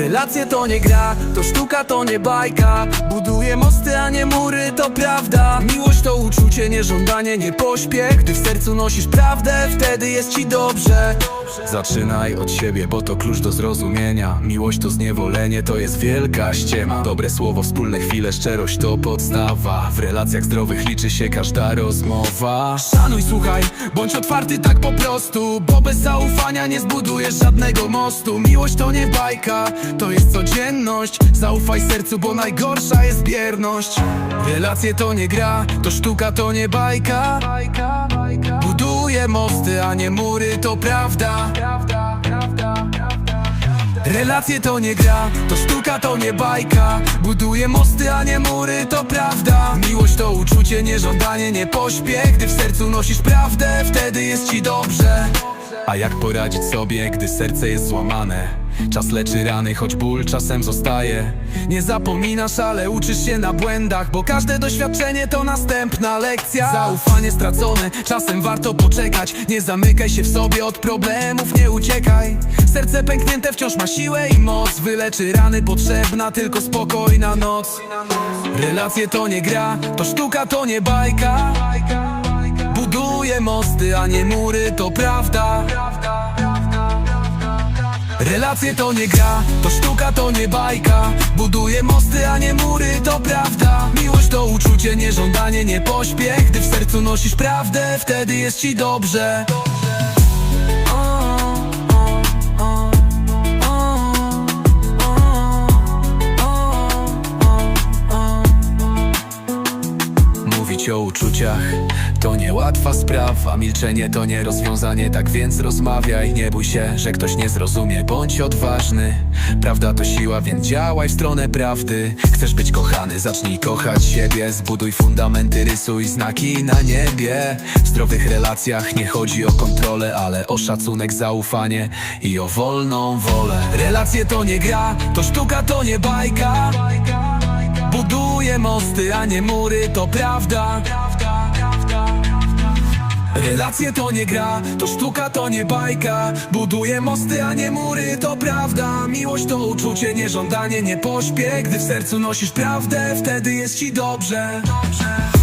Relacje to nie gra, to sztuka, to nie bajka. Buduje mosty, a nie mury, to prawda. Miłość to uczucie, nie żądanie, nie pośpiech. Gdy w sercu nosisz prawdę, wtedy jest ci dobrze. Zaczynaj od siebie, bo to klucz do zrozumienia. Miłość to zniewolenie, to jest wielka ściema. Dobre słowo, wspólne chwile, szczerość to podstawa. W relacjach zdrowych liczy się każda rozmowa. Szanuj, słuchaj, bądź otwarty tak po prostu Bo bez zaufania nie zbudujesz żadnego mostu. Miłość to nie bajka, to jest codzienność. Zaufaj sercu, bo najgorsza jest bierność. Relacje to nie gra, to sztuka, to nie bajka. Buduje mosty, a nie mury, to prawda. Relacje to nie gra, to sztuka, to nie bajka. Buduje mosty, a nie mury, to prawda. Miłość to uczucie, nie żądanie, nie pośpiech. Gdy w sercu nosisz prawdę, wtedy jest ci dobrze. A jak poradzić sobie, gdy serce jest złamane? Czas leczy rany, choć ból czasem zostaje. Nie zapominasz, ale uczysz się na błędach Bo każde doświadczenie to następna lekcja. Zaufanie stracone, czasem warto poczekać. Nie zamykaj się w sobie, od problemów nie uciekaj. Serce pęknięte wciąż ma siłę i moc. Wyleczy rany, potrzebna tylko spokojna noc. Relacje to nie gra, to sztuka, to nie bajka. Buduje mosty, a nie mury, to prawda Relacje to nie gra, to sztuka, to nie bajka. Buduje mosty, a nie mury, to prawda. Miłość to uczucie, nie żądanie, nie pośpiech. Gdy w sercu nosisz prawdę, wtedy jest ci dobrze O uczuciach. To niełatwa sprawa Milczenie to nie rozwiązanie, tak więc rozmawiaj Nie bój się, że ktoś nie zrozumie, bądź odważny Prawda to siła, więc działaj w stronę prawdy. Chcesz być kochany, zacznij kochać siebie. Zbuduj fundamenty, rysuj znaki na niebie. W zdrowych relacjach nie chodzi o kontrolę Ale o szacunek, zaufanie i o wolną wolę. Relacje to nie gra, to sztuka, to nie bajka mosty, a nie mury, to prawda. Relacje to nie gra, to sztuka, to nie bajka. Buduje mosty, a nie mury, to prawda. Miłość to uczucie, nie żądanie, nie pośpiech. Gdy w sercu nosisz prawdę, wtedy jest ci dobrze, dobrze.